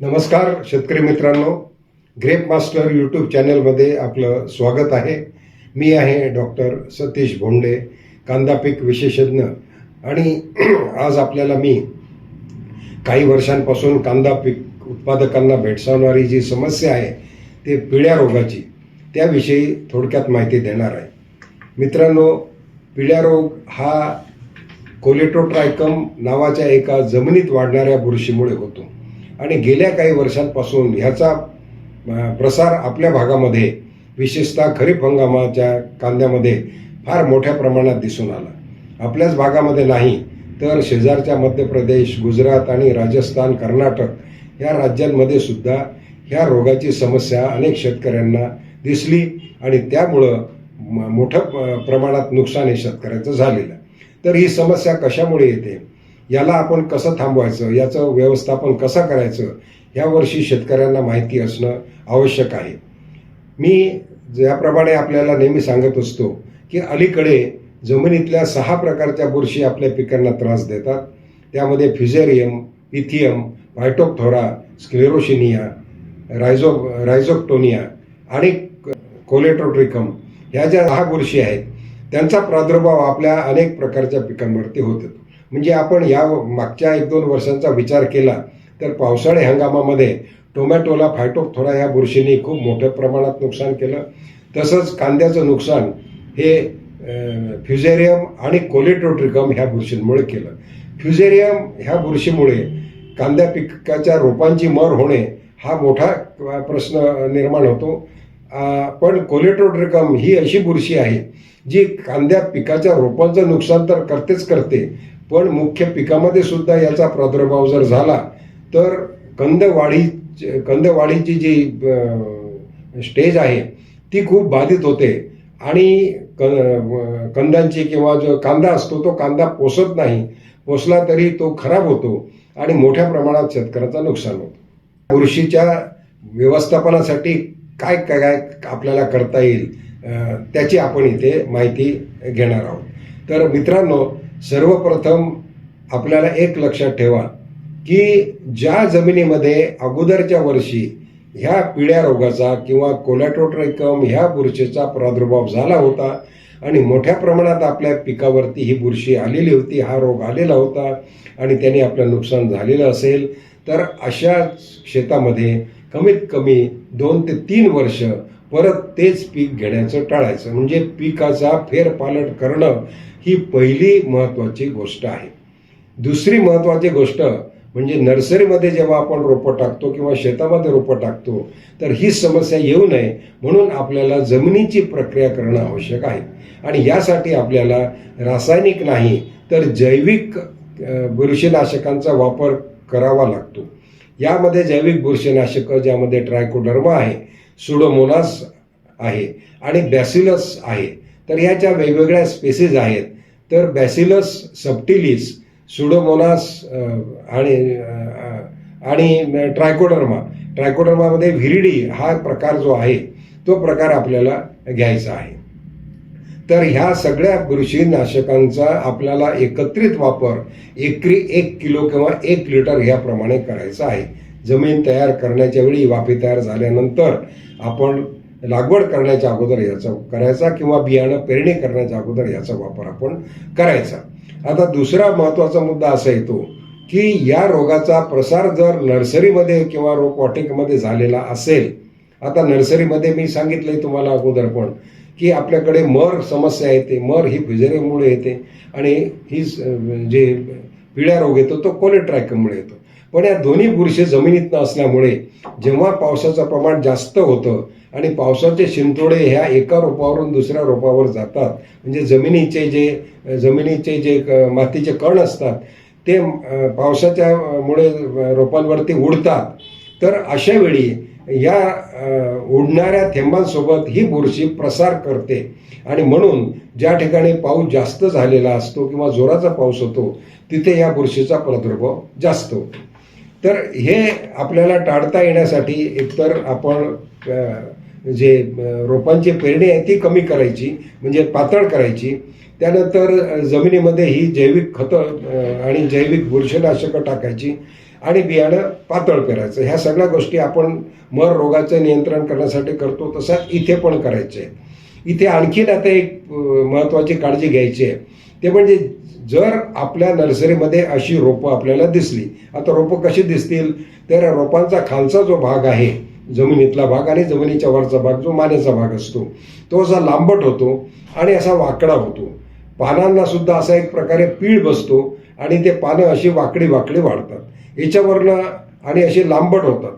नमस्कार शेतकरी मित्रांनो. ग्रेप मास्टर यूट्यूब चॅनलमध्ये आपलं स्वागत आहे. मी आहे डॉक्टर सतीश भोंडे कांदा पीक विशेषज्ञ. आणि आज आपल्याला मी काही वर्षांपासून कांदा पीक उत्पादकांना भेडसावणारी जी समस्या आहे ते पिळ्या रोगाची त्याविषयी थोडक्यात माहिती देणार आहे. मित्रांनो पिळ्या रोग हा कोलेटोट्रायकम नावाच्या एका जमिनीत वाढणाऱ्या बुरशीमुळे होतो. आणि गेल्या काही वर्षांपासून ह्याचा प्रसार आपल्या भागामध्ये विशेषतः खरीप हंगामाच्या कांद्यामध्ये फार मोठ्या प्रमाणात दिसून आला. आपल्याच भागामध्ये नाही तर शेजारच्या मध्य प्रदेश गुजरात आणि राजस्थान कर्नाटक या राज्यांमध्ये सुद्धा ह्या रोगाची समस्या अनेक शेतकऱ्यांना दिसली आणि त्यामुळं म- मोठ्या प्रमाणात नुकसान हे शेतकऱ्याचं झालेलं. तर ही समस्या कशामुळे येते? याला आपण कसं थांबवायचं? याचं व्यवस्थापन कसं करायचं? यावर्षी शेतकऱ्यांना माहिती असणं आवश्यक आहे. मी ज्याप्रमाणे आपल्याला नेहमी सांगत असतो की अलीकडे जमिनीतल्या सहा प्रकारच्या बुरशी आपल्या पिकांना त्रास देतात. त्यामध्ये फ्युझेरियम इथियम व्हायटोपथोरा स्क्लेरोशिनिया रायझो रायझोक्टोनिया आणि कोलेट्रोट्रिकम ह्या ज्या सहा बुरशी आहेत त्यांचा प्रादुर्भाव आपल्या अनेक प्रकारच्या पिकांवरती होत येतो. म्हणजे आपण या मागच्या एक दोन वर्षांचा विचार केला तर पावसाळी हंगामामध्ये टोमॅटोला फायटोपथोरा या बुरशीने खूप मोठ्या प्रमाणात नुकसान केलं. तसंच कांद्याचं नुकसान हे फ्युझेरियम आणि कोलेट्रोट्रिकम ह्या बुरशींमुळे केलं. फ्युझेरियम ह्या बुरशीमुळे कांद्या पिकाच्या रोपांची मर होणे हा मोठा प्रश्न निर्माण होतो. पण कोलेट्रोट्रिकम ही अशी बुरशी आहे जी कांद्या पिकाच्या रोपांचं नुकसान तर करतेच करते पण मुख्य पिकामध्ये सुद्धा याचा प्रादुर्भाव जर झाला तर कंदवाढी कंदवाढीची जी स्टेज आहे ती खूप बाधित होते. आणि क कंदांची किंवा जो कांदा असतो तो कांदा पोसत नाही पोसला तरी तो खराब होतो आणि मोठ्या प्रमाणात शेतकऱ्याचं नुकसान होतं. बुरशीच्या व्यवस्थापनासाठी काय काय आपल्याला करता येईल त्याची आपण इथे माहिती घेणार आहोत. तर मित्रांनो सर्वप्रथम आपल्याला एक लक्षात ठेवा की ज्या जमिनीमध्ये अगोदरच्या वर्षी ह्या पिढ्या रोगाचा किंवा कोलॅटोट्रेकम ह्या बुरशीचा प्रादुर्भाव झाला होता आणि मोठ्या प्रमाणात आपल्या पिकावरती ही बुरशी आलेली होती हा रोग आलेला होता आणि त्याने आपलं नुकसान झालेलं असेल तर अशा शेतामध्ये कमीत कमी दोन ते तीन वर्ष परत तेच पीक घेण्याचं टाळायचं. म्हणजे पिकाचा फेरपालट करणं ही पहिली महत्त्वाची गोष्ट आहे. दुसरी महत्त्वाची गोष्ट म्हणजे नर्सरीमध्ये जेव्हा आपण रोपं टाकतो किंवा शेतामध्ये रोपं टाकतो तर ही समस्या येऊ नये म्हणून आपल्याला जमिनीची प्रक्रिया करणं आवश्यक आहे. आणि यासाठी आपल्याला रासायनिक नाही तर जैविक बुरशीनाशकांचा वापर करावा लागतो. यामध्ये जैविक बुरशीनाशकं ज्यामध्ये ट्रायकोडर्मा आहे सुडोमोनास आहे आणि बॅसिलस आहे. तर ह्याच्या वेगवेगळ्या स्पेसीज आहेत. तर बॅसिलस सबटिलिस सुडोमोनास आणि आणि ट्रायकोडर्मा. ट्रायकोडर्मामध्ये व्हिरिडी हा प्रकार जो आहे तो प्रकार आपल्याला घ्यायचा आहे. तर ह्या सगळ्या बुरशीनाशकांचा आपल्याला एकत्रित वापर एकरी एक किलो किंवा एक लिटर ह्याप्रमाणे करायचा आहे. जमीन तयार करण्याच्या वेळी वाफे तयार झाल्यानंतर आपण लागवड करण्याच्या अगोदर याचा करायचा किंवा बियाणं पेरणी करण्याच्या अगोदर याचा वापर आपण करायचा. आता दुसरा महत्त्वाचा मुद्दा असा येतो की या रोगाचा प्रसार जर नर्सरीमध्ये किंवा रोपवाटिकेमध्ये झालेला असेल आता नर्सरीमध्ये मी सांगितलंय तुम्हाला अगोदर पण की आपल्याकडे मर समस्या येते मर ही फिजेरेमुळे येते आणि ही जे पिळ्या रोग येतो तो कोलेट्रॅकमुळे येतो. पण या दोन्ही बुरशी जमिनीतनं असल्यामुळे जेव्हा पावसाचं प्रमाण जास्त होतं आणि पावसाचे शिंतोडे ह्या एका रोपावरून दुसऱ्या रोपावर जातात. म्हणजे जमिनीचे जे जमिनीचे जे क- मातीचे कण असतात ते पावसाच्या मुळे रोपांवरती उडतात. तर अशा वेळी या उडणाऱ्या थेंबांसोबत ही बुरशी प्रसार करते. आणि म्हणून ज्या ठिकाणी पाऊस जास्त झालेला असतो किंवा जोराचा पाऊस होतो तिथे या बुरशीचा प्रादुर्भाव जास्त होतो. तर हे आपल्याला टाळता येण्यासाठी एकतर आपण जे रोपांची पेरणी आहे ती कमी करायची म्हणजे पातळ करायची. त्यानंतर जमिनीमध्ये ही जैविक खतं आणि जैविक बुरशीनाशकं टाकायची आणि बियाणं पातळ पेरायचं. ह्या सगळ्या गोष्टी आपण मर रोगाचं नियंत्रण करण्यासाठी करतो तसंच इथे पण करायचे. आहे इथे आणखीन आता एक महत्त्वाची काळजी घ्यायची आहे. ते म्हणजे जर आपल्या नर्सरीमध्ये अशी रोपं आपल्याला दिसली आता रोपं कशी दिसतील? तर रोपांचा खालचा जो भाग आहे जमिनीतला भाग आणि जमिनीच्या वरचा भाग जो मानेचा भाग असतो तो असा लांबट होतो आणि असा वाकडा होतो. पानांना सुद्धा असा एक प्रकारे पीळ बसतो आणि ते पानं अशी वाकडी वाकडी वाढतात. याच्यावरनं आणि अशी लांबट होतात.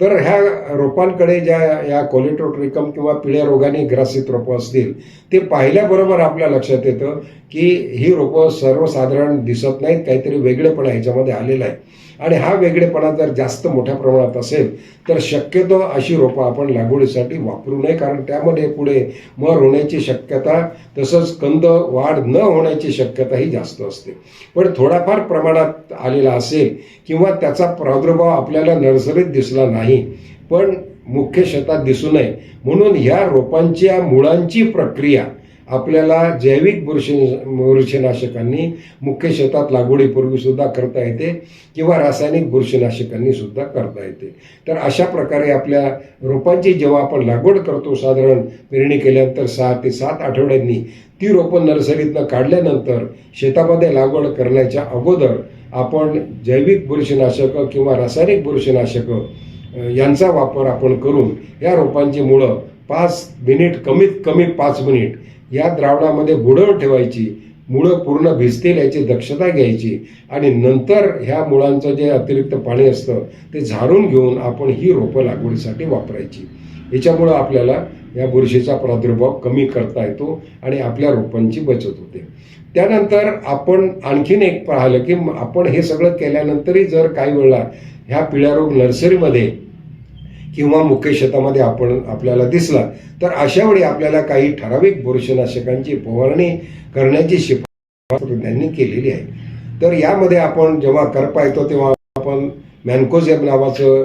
तर ह्या रोपांकडे ज्या या कोलिटोट्रिकम किंवा पिळ्या रोगाने ग्रासित रोपं असतील ते पाहिल्याबरोबर आपल्या लक्षात येतं की ही रोपं सर्वसाधारण दिसत नाहीत काहीतरी वेगळेपणा ह्याच्यामध्ये आलेलं आहे. आणि हा वेगळेपणा जर जास्त मोठ्या प्रमाणात असेल तर शक्यतो अशी रोपं आपण लागवडीसाठी वापरू नये. कारण त्यामध्ये पुढे मर होण्याची शक्यता तसंच कंद वाढ न होण्याची शक्यताही जास्त असते. पण थोडाफार प्रमाणात आलेला असेल किंवा त्याचा प्रादुर्भाव आपल्याला नर्सरीत दिसला नाही पण मुख्य शेतात दिसू नये. म्हणून ह्या रोपांच्या मुळांची प्रक्रिया आपल्याला जैविक बुरशी बुरशीनाशकांनी मुख्य शेतात लागवडीपूर्वी सुद्धा करता येते किंवा रासायनिक बुरशीनाशकांनी सुद्धा करता येते. तर अशा प्रकारे आपल्या रोपांची जेव्हा आपण लागवड करतो साधारण पेरणी केल्यानंतर सहा ते सात आठवड्यांनी ती रोपं नर्सरीतनं काढल्यानंतर शेतामध्ये लागवड करण्याच्या अगोदर आपण जैविक बुरशीनाशकं किंवा रासायनिक बुरशीनाशकं यांचा वापर आपण करून या रोपांची मुळं पाच मिनिट कमीत कमी पाच मिनिट या द्रावणामध्ये बुडवून ठेवायची मुळं पूर्ण भिजतील याची दक्षता घ्यायची आणि नंतर ह्या मुळांचं जे अतिरिक्त पाणी असतं ते झाडून घेऊन आपण ही रोपं लागवडीसाठी वापरायची. याच्यामुळं आपल्याला या बुरशीचा प्रादुर्भाव कमी करता येतो आणि आपल्या रोपांची बचत होते. त्यानंतर आपण आणखीन एक पाहिलं की आपण हे सगळं केल्यानंतरही जर काही वेळा ह्या पिळ्या रोग नर्सरीमध्ये किंवा मुख्य शेतामध्ये आपण आपल्याला दिसला तर अशा वेळी आपल्याला काही ठराविक बुरशीनाशकांची फवारणी करण्याची शिफारस त्यांनी केलेली आहे. तर यामध्ये आपण जेव्हा करपा येतो तेव्हा आपण मॅन्कोझेब नावाचं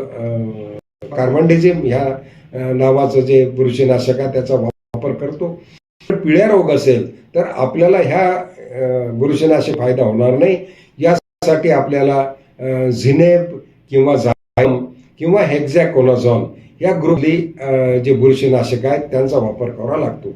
कार्बनडिझिम ह्या नावाचं जे बुरशीनाशक आहे त्याचा वापर करतो. तर पिळ्या रोग असेल तर आपल्याला ह्या बुरशीनाशक फायदा होणार नाही. यासाठी आपल्याला झिनेप झिनेब किंवा झायम किंवा हेक्झॅकोनाझॉल या ग्रुपली जे बुरशीनाशक आहेत त्यांचा वापर करावा लागतो.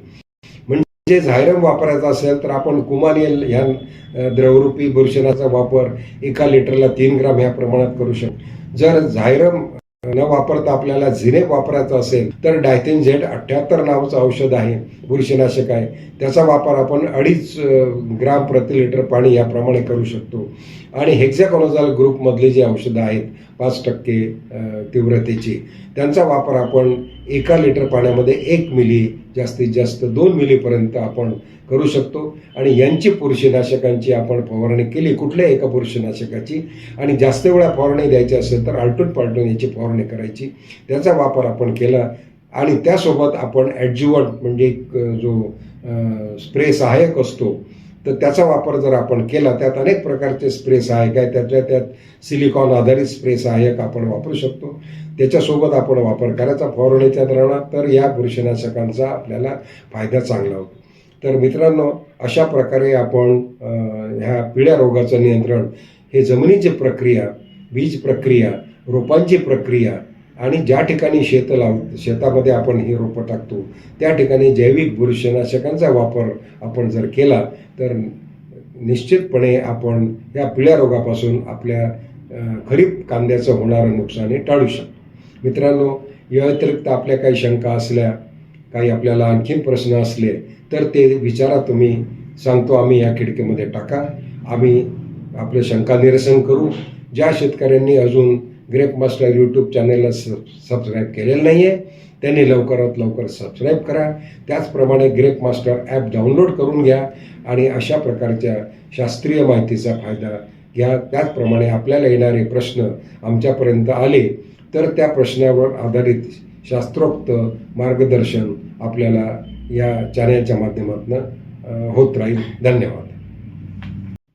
म्हणजे झायरम वापरायचा असेल तर आपण कुमानियल ह्या द्रवरूपी बुरशीनाचा वापर एका लिटरला तीन ग्राम ह्या प्रमाणात करू शकतो. जर झायरम न वापरता आपल्याला झिनेक वापरायचा असेल तर डायथेन झेड अठ्ठ्याहत्तर नावाचं औषध आहे बुरशीनाशक आहे. त्याचा वापर आपण अडीच ग्राम प्रति लिटर पाणी याप्रमाणे करू शकतो. आणि हेक्झॅकॉनोझॉल ग्रुपमधली जी औषधं आहेत पाच टक्के तीव्रतेची त्यांचा वापर आपण एका लिटर पाण्यामध्ये एक मिली जास्तीत जास्त दोन मिलीपर्यंत आपण करू शकतो. आणि यांची बुरशीनाशकांची आपण फवारणी केली कुठल्याही एका बुरशीनाशकाची आणि जास्त वेळा फवारणी द्यायची असेल तर आलटून पालटून याची फवारणी करायची. त्याचा वापर आपण केला. आणि त्यासोबत आपण ॲडज्युवंट म्हणजे एक जो स्प्रे सहाय्यक असतो तर त्याचा वापर जर आपण केला त्यात अनेक प्रकारचे स्प्रे सहाय्यक आहे त्यातल्या त्यात सिलिकॉन आधारित स्प्रे सहाय्यक आपण वापरू शकतो. त्याच्यासोबत आपण वापर करायचा. फवारणीच्या द्रावणात तर या बुरशीनाशकांचा आपल्याला फायदा चांगला होतो. तर मित्रांनो अशा प्रकारे आपण ह्या पिढ्या रोगाचं नियंत्रण हे जमिनीची प्रक्रिया बीज प्रक्रिया रोपांची प्रक्रिया आणि ज्या ठिकाणी शेत लाव शेतामध्ये आपण ही रोपं टाकतो त्या ठिकाणी जैविक बुरशीनाशकांचा वापर आपण जर केला तर निश्चितपणे आपण या पिळ्या रोगापासून आपल्या खरीप कांद्याचं होणारं नुकसान हे टाळू शकतो. मित्रांनो या व्यतिरिक्त आपल्या काही शंका असल्या काही आपल्याला आणखीन प्रश्न असले तर ते विचारा तुम्ही. सांगतो आम्ही या खिडकीमध्ये टाका. आम्ही आपले शंका निरसन करू. ज्या शेतकऱ्यांनी अजून ग्रेप मास्टर यूट्यूब चॅनलला स सबस्क्राईब केलेलं नाही आहे त्यांनी लवकरात लवकर सबस्क्राईब करा. त्याचप्रमाणे ग्रेप मास्टर ॲप डाउनलोड करून घ्या आणि अशा प्रकारच्या शास्त्रीय माहितीचा फायदा घ्या. त्याचप्रमाणे आपल्याला येणारे प्रश्न आमच्यापर्यंत आले तर त्या प्रश्नावर आधारित शास्त्रोक्त मार्गदर्शन आपल्याला या चॅनलच्या माध्यमातून होत राहील. धन्यवाद.